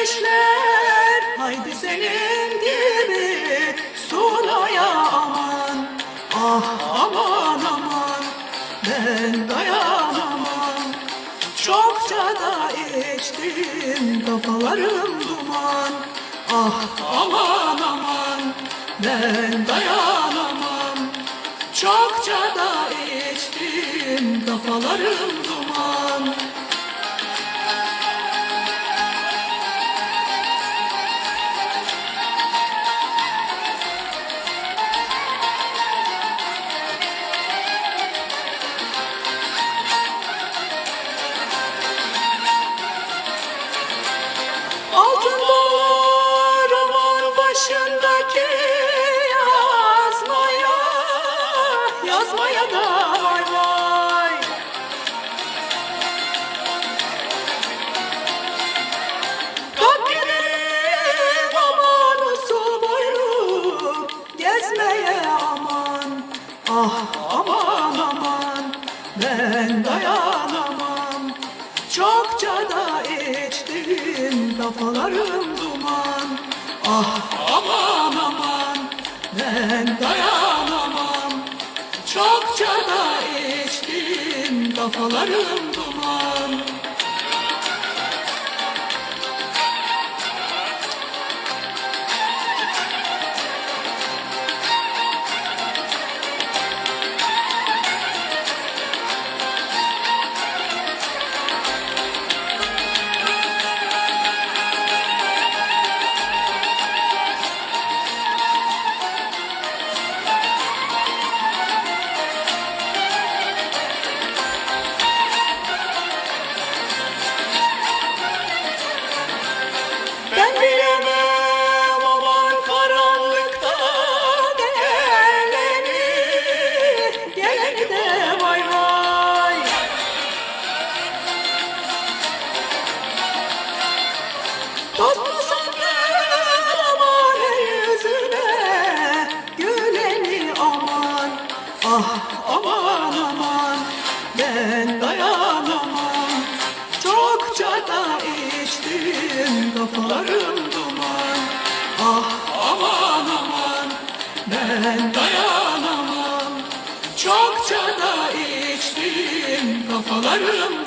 vermişler Haydi senin gibi. Sonaya aman Ah aman aman. Ben dayanamam. Çokça da içtim Kafalarım duman. Ah aman aman ben dayanamam. Çokça da içtim kafalarım duman Yazmaya da vay vay. Gidelim aman usul boylu Gezmeye aman. Ah aman aman Ben dayanamam. Çokça da içtim kafalarım duman. Ah Çokça da içtim kafalarım Ah aman aman Ben dayanamam. Çokça da içtim kafalarım duman. Ah aman aman ben dayanamam. Çokça da içtim kafalarım